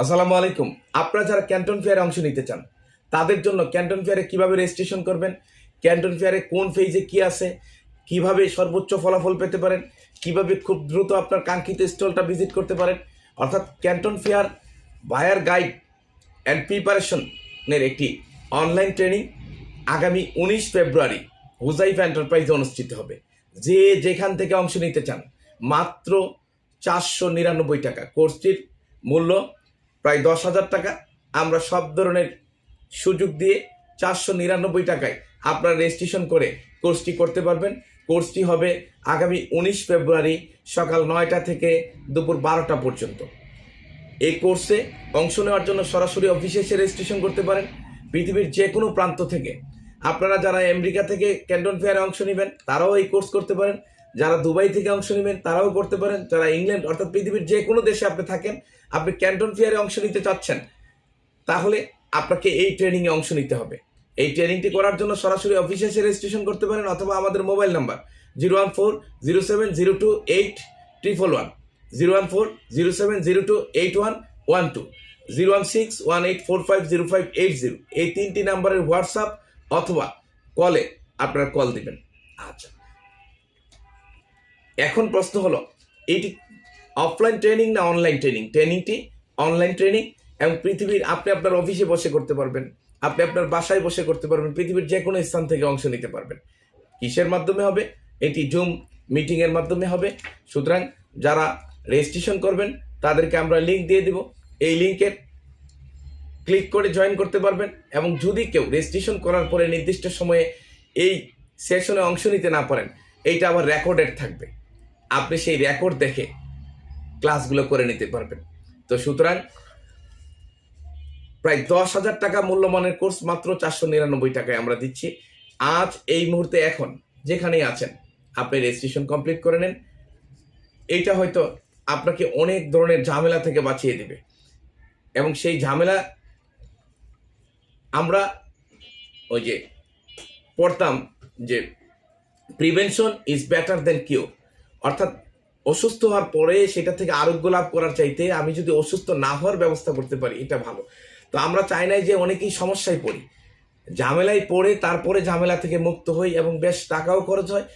আসসালামু আলাইকুম। আপনারা যারা ক্যান্টন ফেয়ারে অংশ নিতে চান, তাদের জন্য ক্যান্টন ফেয়ারে কীভাবে রেজিস্ট্রেশন করবেন, ক্যান্টন ফেয়ারে কোন ফেজে কি আছে, কীভাবে সর্বোচ্চ ফলাফল পেতে পারেন, কীভাবে খুব দ্রুত আপনার কাঙ্ক্ষিত স্টলটা ভিজিট করতে পারেন, অর্থাৎ Canton fair buyer guide and প্রিপারেশনের একটি অনলাইন ট্রেনিং আগামী উনিশ ফেব্রুয়ারি হুজাইফ এন্টারপ্রাইজে অনুষ্ঠিত হবে। যে যেখান থেকে অংশ নিতে চান, মাত্র চারশো নিরানব্বই টাকা। কোর্সটির মূল্য প্রায় দশ হাজার টাকা। আমরা সব ধরনের সুযোগ দিয়ে চারশো নিরানব্বই টাকায় আপনারা রেজিস্ট্রেশন করে কোর্সটি করতে পারবেন। কোর্সটি হবে আগামী উনিশ ফেব্রুয়ারি সকাল নয়টা থেকে দুপুর বারোটা পর্যন্ত। এই কোর্সে অংশ নেওয়ার জন্য সরাসরি অফিসে এসে রেজিস্ট্রেশন করতে পারেন। পৃথিবীর যে কোনো প্রান্ত থেকে। আপনারা যারা আমেরিকা থেকে ক্যান্টন ফেয়ারে অংশ নেবেন, তারাও এই কোর্স করতে পারেন। যারা দুবাই থেকে অংশ নেবেন, তারাও করতে পারেন। যারা ইংল্যান্ড, অর্থাৎ পৃথিবীর যে কোনো দেশে আপনি থাকেন, আপনি ক্যান্টন ফেয়ারে অংশ নিতে চাচ্ছেন, তাহলে আপনাকে এই ট্রেনিংয়ে অংশ নিতে হবে। এই ট্রেনিংটি করার জন্য সরাসরি অফিসে এসে রেজিস্ট্রেশন করতে পারেন অথবা আমাদের mobile number zero one four zero seven zero two eight triple one zero one four zero seven zero two eight one one two zero one six one eight four five zero five eight zero এই তিনটি নাম্বারের WhatsApp অথবা কলে আপনারা call দিবেন। আচ্ছা। এখন প্রশ্ন হলো, এটি অফলাইন ট্রেনিং না অনলাইন ট্রেনিং ট্রেনিংটি অনলাইন ট্রেনিং এবং পৃথিবীর আপনি আপনার অফিসে বসে করতে পারবেন, আপনি আপনার বাসায় বসে করতে পারবেন, পৃথিবীর যে কোনো স্থান থেকে অংশ নিতে পারবেন। কিসের মাধ্যমে হবে? এটি জুম মিটিংয়ের মাধ্যমে হবে। সুতরাং যারা রেজিস্ট্রেশন করবেন, তাদেরকে আমরা লিঙ্ক দিয়ে দিব। এই লিঙ্কের ক্লিক করে জয়েন করতে পারবেন এবং যদি কেউ রেজিস্ট্রেশন করার পরে নির্দিষ্ট সময়ে এই সেশনে অংশ নিতে না পারেন, এইটা আবার রেকর্ডেড থাকবে। আপনি সেই রেকর্ড দেখে ক্লাসগুলো করে নিতে পারবেন। তো সুতরাং প্রায় দশ হাজার টাকা মূল্যমানের কোর্স মাত্র চারশো নিরানব্বই টাকায় আমরা দিচ্ছি। আজ এই মুহূর্তে এখন যেখানেই আছেন, আপনি রেজিস্ট্রেশন কমপ্লিট করে নেন। এইটা হয়তো আপনাকে অনেক ধরনের ঝামেলা থেকে বাঁচিয়ে দেবে। এবং সেই ঝামেলা আমরা ওই যে পড়তাম যে prevention is better than cure অর্থাৎ অসুস্থ হওয়ার পরে সেটা থেকে আরোগ্য লাভ করার চাইতে আমি যদি অসুস্থ না হওয়ার ব্যবস্থা করতে পারি, এটা ভালো। তো আমরা চাই নাই যে অনেকেই সমস্যায় পড়ি। ঝামেলায় পড়ে তারপরে ঝামেলা থেকে মুক্ত হই এবং বেশ টাকাও খরচ হয়,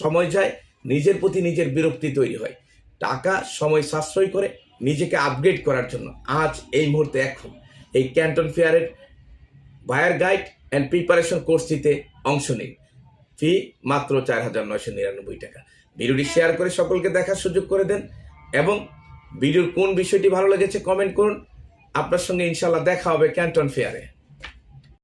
সময় যায়, নিজের প্রতি নিজের বিরক্তি তৈরি হয়। টাকা সময় সাশ্রয় করে নিজেকে আপগ্রেড করার জন্য। আজ এই মুহূর্তে এখন এই ক্যান্টন ফেয়ারের বায়ার গাইড অ্যান্ড প্রিপারেশন কোর্সটিতে অংশ নিন ফি মাত্র চার হাজার নয়শো নিরানব্বই টাকা। ভিডিওটি শেয়ার করে সকলকে দেখার সুযোগ করে দেন এবং ভিডিওর কোন বিষয়টি ভালো লেগেছে কমেন্ট করুন। আপনার সঙ্গে ইনশাল্লাহ দেখা হবে ক্যান্টন ফেয়ারে